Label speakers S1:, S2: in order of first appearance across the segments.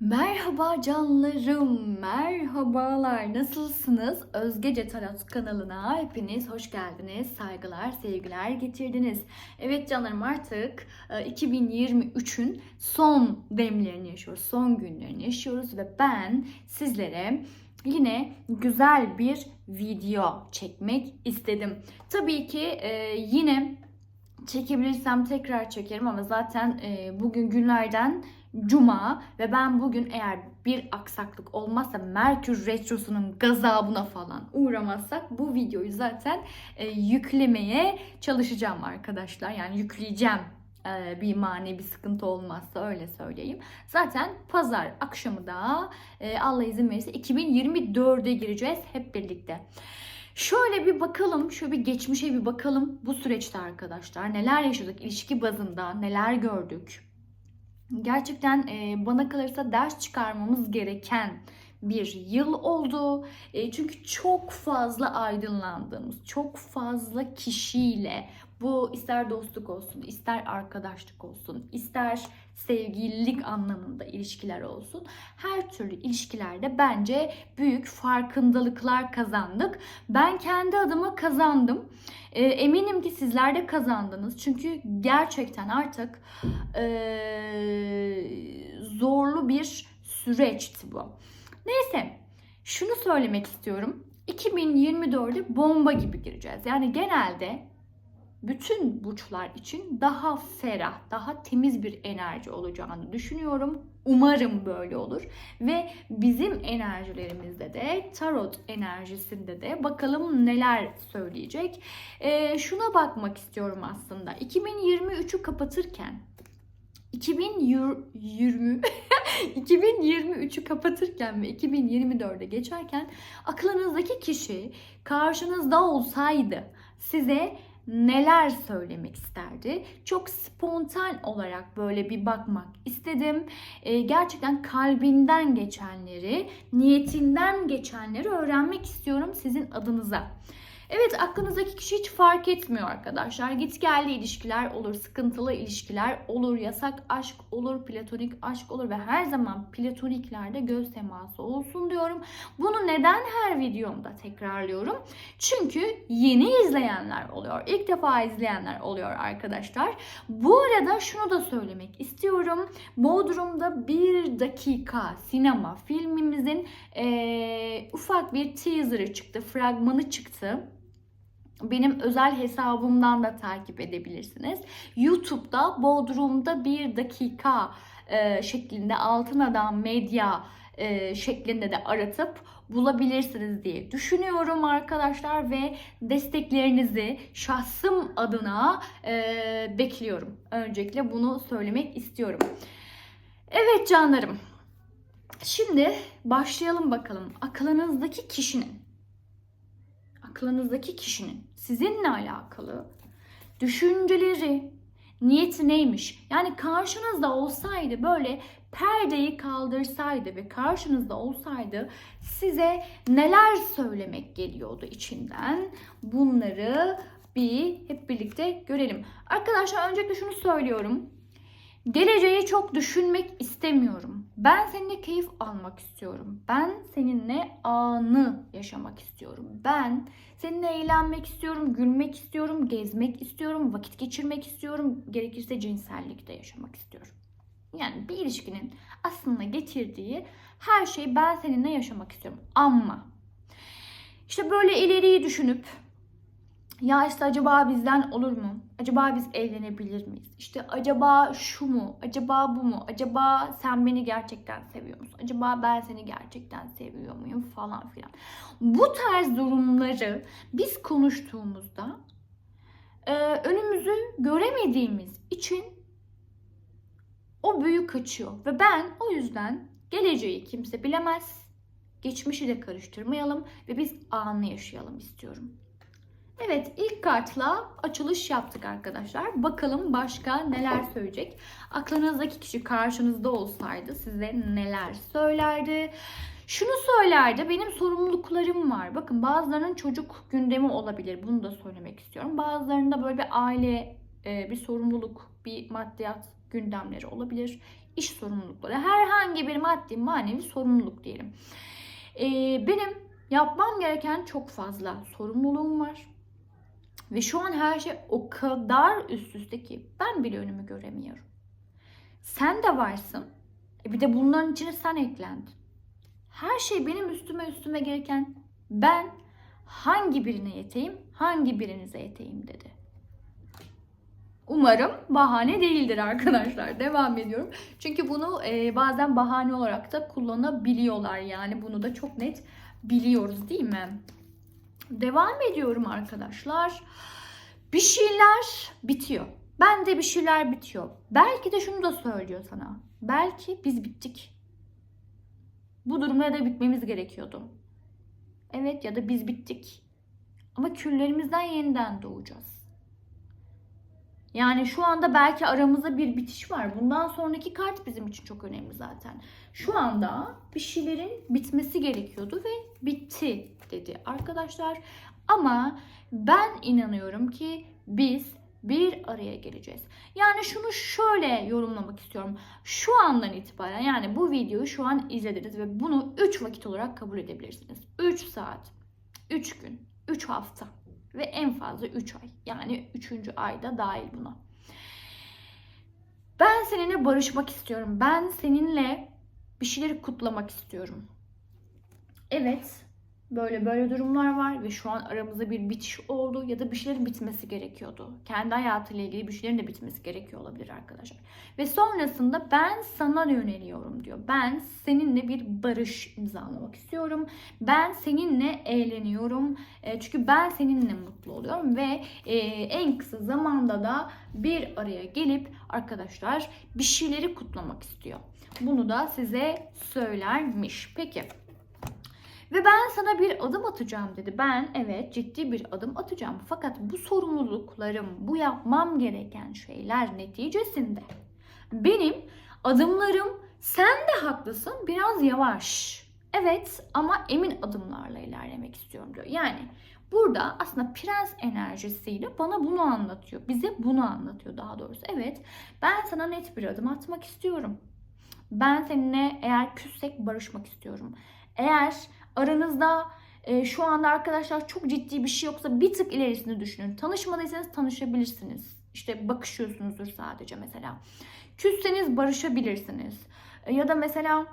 S1: Merhaba canlarım, merhabalar. Nasılsınız? Özgece Tarot kanalına hepiniz hoş geldiniz. Saygılar, sevgiler getirdiniz. Evet canlarım artık e, 2023'ün son demlerini yaşıyoruz, son günlerini yaşıyoruz ve ben sizlere yine güzel bir video çekmek istedim. Tabii ki e, yine çekebilirsem tekrar çekerim ama zaten e, bugün günlerden Cuma ve ben bugün eğer bir aksaklık olmazsa Merkür Retrosu'nun gazabına falan uğramazsak bu videoyu zaten e, yüklemeye çalışacağım arkadaşlar. Yani yükleyeceğim e, bir mani bir sıkıntı olmazsa öyle söyleyeyim. Zaten pazar akşamı da e, Allah izin verirse 2024'e gireceğiz hep birlikte. Şöyle bir bakalım, şöyle bir geçmişe bir bakalım bu süreçte arkadaşlar. Neler yaşadık ilişki bazında, neler gördük. Gerçekten e, bana kalırsa ders çıkarmamız gereken bir yıl oldu. E, çünkü çok fazla aydınlandığımız, çok fazla kişiyle bu ister dostluk olsun, ister arkadaşlık olsun, ister sevgililik anlamında ilişkiler olsun. Her türlü ilişkilerde bence büyük farkındalıklar kazandık. Ben kendi adıma kazandım. E, eminim ki sizler de kazandınız. Çünkü gerçekten artık e, zorlu bir süreçti bu. Neyse şunu söylemek istiyorum. 2024'e bomba gibi gireceğiz. Yani genelde bütün burçlar için daha ferah, daha temiz bir enerji olacağını düşünüyorum. Umarım böyle olur. Ve bizim enerjilerimizde de, tarot enerjisinde de bakalım neler söyleyecek. Ee, şuna bakmak istiyorum aslında. 2023'ü kapatırken 2020 2023'ü kapatırken ve 2024'e geçerken aklınızdaki kişi karşınızda olsaydı size neler söylemek isterdi? Çok spontan olarak böyle bir bakmak istedim. Ee, gerçekten kalbinden geçenleri, niyetinden geçenleri öğrenmek istiyorum sizin adınıza. Evet aklınızdaki kişi hiç fark etmiyor arkadaşlar. Git geldi ilişkiler olur, sıkıntılı ilişkiler olur, yasak aşk olur, platonik aşk olur ve her zaman platoniklerde göz teması olsun diyorum. Bunu neden her videomda tekrarlıyorum? Çünkü yeni izleyenler oluyor, ilk defa izleyenler oluyor arkadaşlar. Bu arada şunu da söylemek istiyorum. Bodrum'da bir dakika sinema filmimizin eee, ufak bir teaser'ı çıktı, fragmanı çıktı benim özel hesabımdan da takip edebilirsiniz. YouTube'da Bodrum'da bir dakika e, şeklinde Altın Adam Medya e, şeklinde de aratıp bulabilirsiniz diye düşünüyorum arkadaşlar ve desteklerinizi şahsım adına e, bekliyorum. Öncelikle bunu söylemek istiyorum. Evet canlarım. Şimdi başlayalım bakalım. Aklınızdaki kişinin aklınızdaki kişinin sizinle alakalı düşünceleri, niyeti neymiş? Yani karşınızda olsaydı böyle perdeyi kaldırsaydı ve karşınızda olsaydı size neler söylemek geliyordu içinden? Bunları bir hep birlikte görelim. Arkadaşlar öncelikle şunu söylüyorum. Geleceği çok düşünmek istemiyorum. Ben seninle keyif almak istiyorum. Ben seninle anı yaşamak istiyorum. Ben seninle eğlenmek istiyorum, gülmek istiyorum, gezmek istiyorum, vakit geçirmek istiyorum. Gerekirse cinsellikte yaşamak istiyorum. Yani bir ilişkinin aslında getirdiği her şeyi ben seninle yaşamak istiyorum. Ama işte böyle ileriyi düşünüp ya işte acaba bizden olur mu? Acaba biz evlenebilir miyiz? İşte acaba şu mu? Acaba bu mu? Acaba sen beni gerçekten seviyor musun? Acaba ben seni gerçekten seviyor muyum? Falan filan. Bu tarz durumları biz konuştuğumuzda e, önümüzü göremediğimiz için o büyü kaçıyor. Ve ben o yüzden geleceği kimse bilemez. Geçmişi de karıştırmayalım ve biz anı yaşayalım istiyorum. Evet ilk kartla açılış yaptık arkadaşlar. Bakalım başka neler söyleyecek. Aklınızdaki kişi karşınızda olsaydı size neler söylerdi? Şunu söylerdi. Benim sorumluluklarım var. Bakın bazılarının çocuk gündemi olabilir. Bunu da söylemek istiyorum. Bazılarında böyle bir aile, e, bir sorumluluk, bir maddiyat gündemleri olabilir. İş sorumlulukları. Herhangi bir maddi manevi sorumluluk diyelim. Ee, benim yapmam gereken çok fazla sorumluluğum var. Ve şu an her şey o kadar üst üste ki ben bile önümü göremiyorum. Sen de varsın. E bir de bunların içine sen eklendin. Her şey benim üstüme üstüme gereken ben hangi birine yeteyim, hangi birinize yeteyim dedi. Umarım bahane değildir arkadaşlar. Devam ediyorum. Çünkü bunu e, bazen bahane olarak da kullanabiliyorlar. Yani bunu da çok net biliyoruz değil mi? Devam ediyorum arkadaşlar. Bir şeyler bitiyor. Ben de bir şeyler bitiyor. Belki de şunu da söylüyor sana. Belki biz bittik. Bu durumda da bitmemiz gerekiyordu. Evet ya da biz bittik. Ama küllerimizden yeniden doğacağız. Yani şu anda belki aramızda bir bitiş var. Bundan sonraki kart bizim için çok önemli zaten. Şu anda bir şeylerin bitmesi gerekiyordu ve bitti dedi arkadaşlar. Ama ben inanıyorum ki biz bir araya geleceğiz. Yani şunu şöyle yorumlamak istiyorum. Şu andan itibaren yani bu videoyu şu an izlediniz ve bunu 3 vakit olarak kabul edebilirsiniz. 3 saat, 3 gün, 3 hafta ve en fazla 3 ay. Yani 3. ayda dahil buna. Ben seninle barışmak istiyorum. Ben seninle bir şeyleri kutlamak istiyorum. Evet, böyle böyle durumlar var ve şu an aramızda bir bitiş oldu ya da bir şeylerin bitmesi gerekiyordu. Kendi hayatıyla ilgili bir şeylerin de bitmesi gerekiyor olabilir arkadaşlar. Ve sonrasında ben sana yöneliyorum diyor. Ben seninle bir barış imzalamak istiyorum. Ben seninle eğleniyorum. E, çünkü ben seninle mutlu oluyorum ve e, en kısa zamanda da bir araya gelip arkadaşlar bir şeyleri kutlamak istiyor. Bunu da size söylermiş. Peki. Ve ben sana bir adım atacağım dedi. Ben evet ciddi bir adım atacağım. Fakat bu sorumluluklarım, bu yapmam gereken şeyler neticesinde benim adımlarım sen de haklısın biraz yavaş. Evet ama emin adımlarla ilerlemek istiyorum diyor. Yani burada aslında prens enerjisiyle bana bunu anlatıyor. Bize bunu anlatıyor daha doğrusu. Evet ben sana net bir adım atmak istiyorum. Ben seninle eğer küssek barışmak istiyorum. Eğer aranızda e, şu anda arkadaşlar çok ciddi bir şey yoksa bir tık ilerisini düşünün. Tanışmadıysanız tanışabilirsiniz. İşte bakışıyorsunuzdur sadece mesela. Küsseniz barışabilirsiniz. E, ya da mesela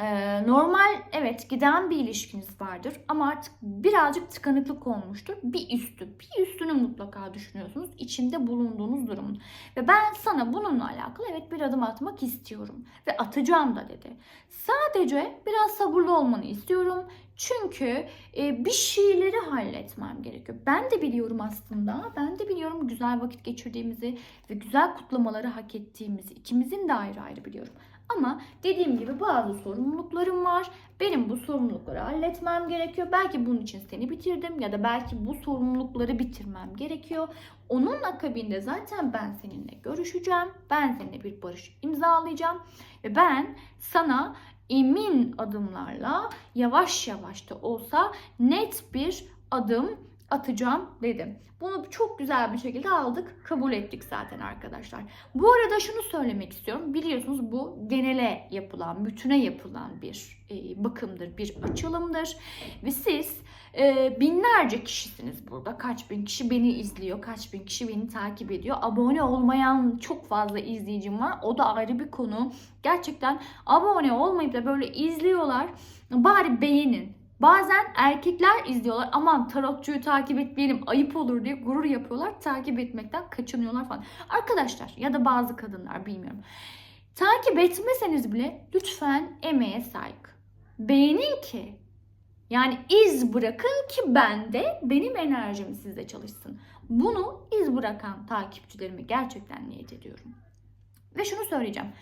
S1: e, normal evet giden bir ilişkiniz vardır ama artık birazcık tıkanıklık olmuştur. Bir üstü, bir üstünü mutlaka düşünüyorsunuz içinde bulunduğunuz durumun. Ve ben sana bununla alakalı evet bir adım atmak istiyorum ve atacağım da dedi. Sadece biraz sabırlı olmanı istiyorum. Çünkü e, bir şeyleri halletmem gerekiyor. Ben de biliyorum aslında. Ben de biliyorum güzel vakit geçirdiğimizi ve güzel kutlamaları hak ettiğimizi. ikimizin de ayrı ayrı biliyorum. Ama dediğim gibi bazı sorumluluklarım var. Benim bu sorumlulukları halletmem gerekiyor. Belki bunun için seni bitirdim ya da belki bu sorumlulukları bitirmem gerekiyor. Onun akabinde zaten ben seninle görüşeceğim. Ben seninle bir barış imzalayacağım ve ben sana emin adımlarla yavaş yavaş da olsa net bir adım atacağım dedim. Bunu çok güzel bir şekilde aldık, kabul ettik zaten arkadaşlar. Bu arada şunu söylemek istiyorum. Biliyorsunuz bu genele yapılan, bütüne yapılan bir e, bakımdır, bir açılımdır. Ve siz e, binlerce kişisiniz burada. Kaç bin kişi beni izliyor, kaç bin kişi beni takip ediyor. Abone olmayan çok fazla izleyicim var. O da ayrı bir konu. Gerçekten abone olmayıp da böyle izliyorlar. Bari beğenin. Bazen erkekler izliyorlar aman tarotçuyu takip etmeyelim ayıp olur diye gurur yapıyorlar. Takip etmekten kaçınıyorlar falan. Arkadaşlar ya da bazı kadınlar bilmiyorum. Takip etmeseniz bile lütfen emeğe saygı. Beğenin ki yani iz bırakın ki ben de benim enerjim sizde çalışsın. Bunu iz bırakan takipçilerimi gerçekten niyet ediyorum. Ve şunu söyleyeceğim.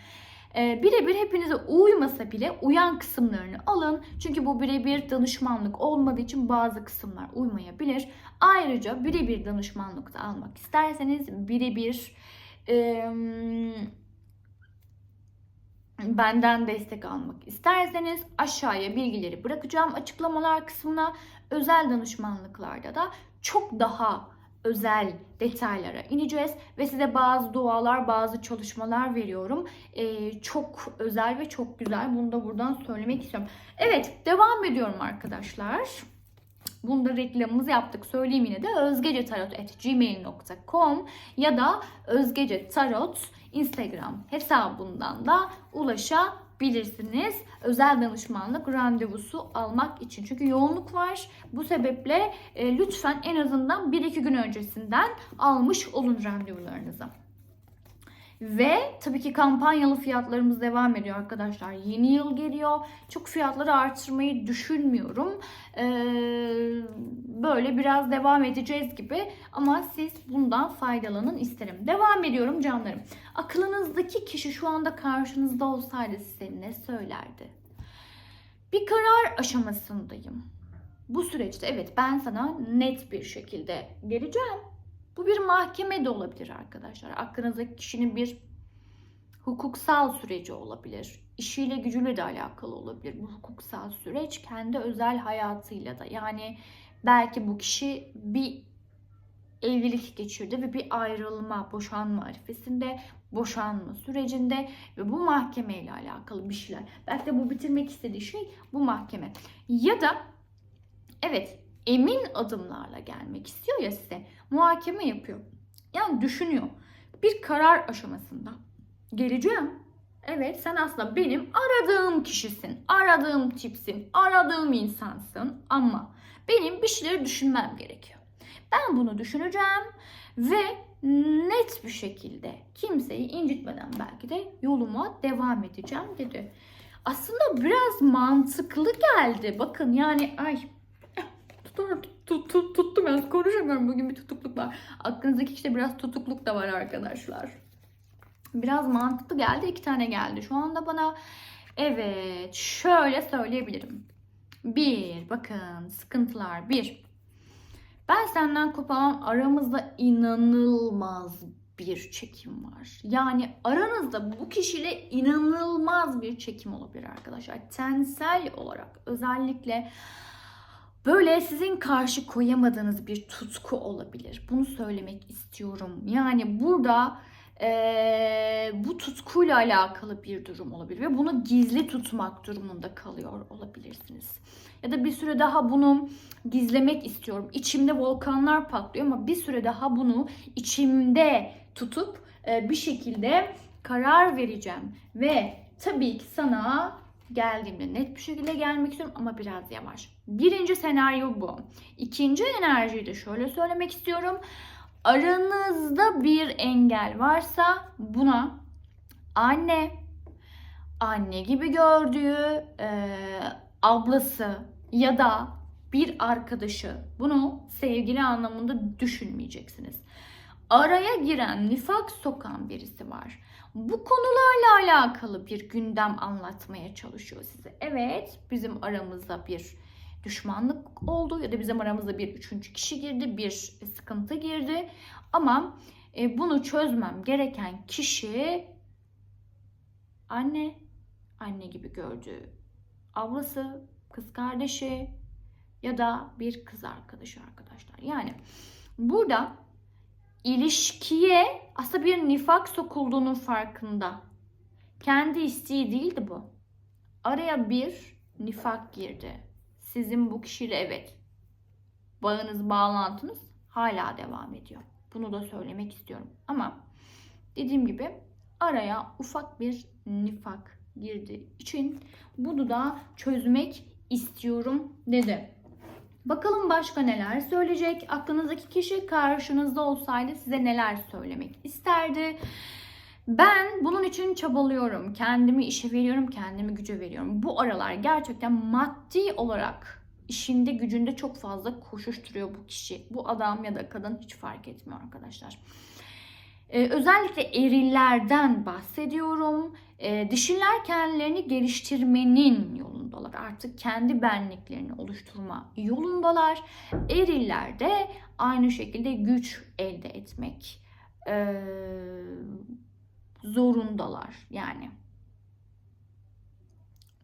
S1: Ee, birebir hepinize uymasa bile uyan kısımlarını alın. Çünkü bu birebir danışmanlık olmadığı için bazı kısımlar uymayabilir. Ayrıca birebir danışmanlık da almak isterseniz birebir e, benden destek almak isterseniz aşağıya bilgileri bırakacağım açıklamalar kısmına. Özel danışmanlıklarda da çok daha özel detaylara ineceğiz ve size bazı dualar, bazı çalışmalar veriyorum. Ee, çok özel ve çok güzel. Bunu da buradan söylemek istiyorum. Evet, devam ediyorum arkadaşlar. Bunda reklamımızı yaptık. Söyleyeyim yine de özgecetarot.gmail.com ya da özgecetarot Instagram hesabından da ulaşabilirsiniz. Özel danışmanlık randevusu almak için. Çünkü yoğunluk var. Bu sebeple e, lütfen en azından 1-2 gün öncesinden almış olun randevularınızı. Ve tabii ki kampanyalı fiyatlarımız devam ediyor arkadaşlar. Yeni yıl geliyor. Çok fiyatları artırmayı düşünmüyorum. Ee, böyle biraz devam edeceğiz gibi. Ama siz bundan faydalanın isterim. Devam ediyorum canlarım. Aklınızdaki kişi şu anda karşınızda olsaydı size ne söylerdi? Bir karar aşamasındayım. Bu süreçte evet ben sana net bir şekilde geleceğim. Bu bir mahkeme de olabilir arkadaşlar. Aklınızdaki kişinin bir hukuksal süreci olabilir. İşiyle gücüyle de alakalı olabilir. Bu hukuksal süreç kendi özel hayatıyla da. Yani belki bu kişi bir evlilik geçirdi ve bir ayrılma, boşanma arifesinde, boşanma sürecinde ve bu mahkemeyle alakalı bir şeyler. Belki de bu bitirmek istediği şey bu mahkeme. Ya da evet emin adımlarla gelmek istiyor ya size. Muhakeme yapıyor. Yani düşünüyor. Bir karar aşamasında. Geleceğim. Evet sen aslında benim aradığım kişisin. Aradığım tipsin. Aradığım insansın. Ama benim bir şeyleri düşünmem gerekiyor. Ben bunu düşüneceğim ve net bir şekilde kimseyi incitmeden belki de yoluma devam edeceğim dedi. Aslında biraz mantıklı geldi. Bakın yani ay Dur, tut, tut, tuttum ben konuşamıyorum bugün bir tutukluk var. Aklınızdaki işte biraz tutukluk da var arkadaşlar. Biraz mantıklı geldi iki tane geldi şu anda bana. Evet şöyle söyleyebilirim. Bir bakın sıkıntılar bir. Ben senden kopamam aramızda inanılmaz bir çekim var. Yani aranızda bu kişiyle inanılmaz bir çekim olabilir arkadaşlar. Tensel olarak özellikle Böyle sizin karşı koyamadığınız bir tutku olabilir. Bunu söylemek istiyorum. Yani burada e, bu tutkuyla alakalı bir durum olabilir ve bunu gizli tutmak durumunda kalıyor olabilirsiniz. Ya da bir süre daha bunu gizlemek istiyorum. İçimde volkanlar patlıyor ama bir süre daha bunu içimde tutup e, bir şekilde karar vereceğim ve tabii ki sana geldiğimde net bir şekilde gelmek istiyorum ama biraz yavaş. Birinci senaryo bu. İkinci enerjiyi de şöyle söylemek istiyorum. Aranızda bir engel varsa buna anne, anne gibi gördüğü e, ablası ya da bir arkadaşı bunu sevgili anlamında düşünmeyeceksiniz. Araya giren, nifak sokan birisi var bu konularla alakalı bir gündem anlatmaya çalışıyor size. Evet bizim aramızda bir düşmanlık oldu ya da bizim aramızda bir üçüncü kişi girdi, bir sıkıntı girdi. Ama e, bunu çözmem gereken kişi anne, anne gibi gördüğü ablası, kız kardeşi ya da bir kız arkadaşı arkadaşlar. Yani burada ilişkiye aslında bir nifak sokulduğunun farkında. Kendi isteği değildi bu. Araya bir nifak girdi. Sizin bu kişiyle evet bağınız, bağlantınız hala devam ediyor. Bunu da söylemek istiyorum. Ama dediğim gibi araya ufak bir nifak girdi için bunu da çözmek istiyorum dedi. Bakalım başka neler söyleyecek? Aklınızdaki kişi karşınızda olsaydı size neler söylemek isterdi? Ben bunun için çabalıyorum. Kendimi işe veriyorum, kendimi güce veriyorum. Bu aralar gerçekten maddi olarak işinde gücünde çok fazla koşuşturuyor bu kişi. Bu adam ya da kadın hiç fark etmiyor arkadaşlar. Ee, özellikle erillerden bahsediyorum. Ee, dişiler kendilerini geliştirmenin yolundalar. Artık kendi benliklerini oluşturma yolundalar. Eriller de aynı şekilde güç elde etmek e, zorundalar. Yani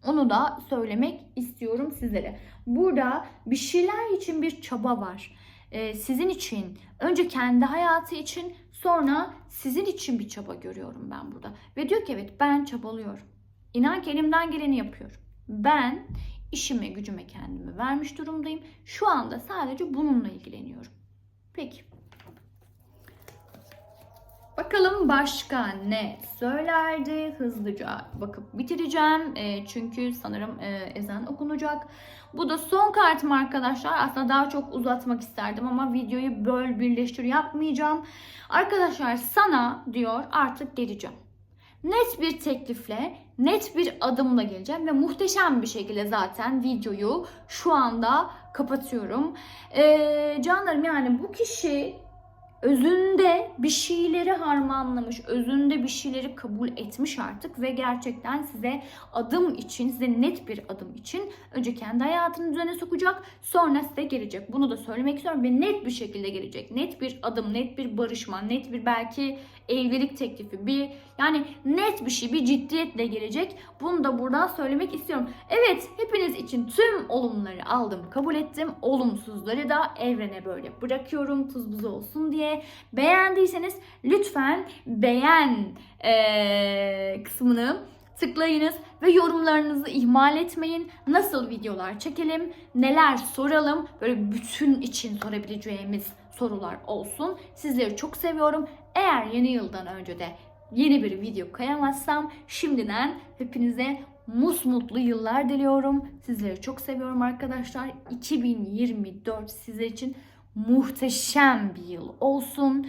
S1: onu da söylemek istiyorum sizlere. Burada bir şeyler için bir çaba var. e, sizin için, önce kendi hayatı için, sonra sizin için bir çaba görüyorum ben burada. Ve diyor ki evet ben çabalıyorum. İnan ki elimden geleni yapıyorum. Ben işime gücüme kendimi vermiş durumdayım. Şu anda sadece bununla ilgileniyorum. Peki. Bakalım başka ne söylerdi? Hızlıca bakıp bitireceğim. E, çünkü sanırım e, ezan okunacak. Bu da son kartım arkadaşlar. Aslında daha çok uzatmak isterdim ama videoyu böl birleştir yapmayacağım. Arkadaşlar sana diyor artık geleceğim. Net bir teklifle, net bir adımla geleceğim ve muhteşem bir şekilde zaten videoyu şu anda kapatıyorum. Ee, canlarım yani bu kişi özünde bir şeyleri harmanlamış, özünde bir şeyleri kabul etmiş artık ve gerçekten size adım için, size net bir adım için önce kendi hayatını düzene sokacak, sonra size gelecek. Bunu da söylemek istiyorum ve net bir şekilde gelecek. Net bir adım, net bir barışma, net bir belki evlilik teklifi, bir yani net bir şey, bir ciddiyetle gelecek. Bunu da buradan söylemek istiyorum. Evet, için tüm olumları aldım, kabul ettim. Olumsuzları da evrene böyle bırakıyorum tuz buz olsun diye. Beğendiyseniz lütfen beğen eee, kısmını tıklayınız ve yorumlarınızı ihmal etmeyin. Nasıl videolar çekelim, neler soralım, böyle bütün için sorabileceğimiz sorular olsun. Sizleri çok seviyorum. Eğer yeni yıldan önce de yeni bir video koyamazsam şimdiden hepinize musmutlu yıllar diliyorum. Sizleri çok seviyorum arkadaşlar. 2024 sizler için muhteşem bir yıl olsun.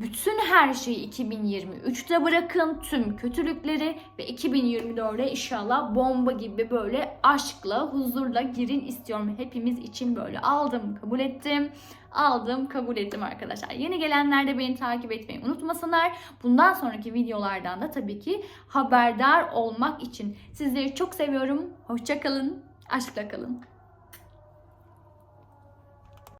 S1: Bütün her şeyi 2023'te bırakın. Tüm kötülükleri ve 2024'e inşallah bomba gibi böyle aşkla, huzurla girin istiyorum. Hepimiz için böyle aldım, kabul ettim. Aldım, kabul ettim arkadaşlar. Yeni gelenler de beni takip etmeyi unutmasınlar. Bundan sonraki videolardan da tabii ki haberdar olmak için sizleri çok seviyorum. Hoşça kalın, aşkla kalın.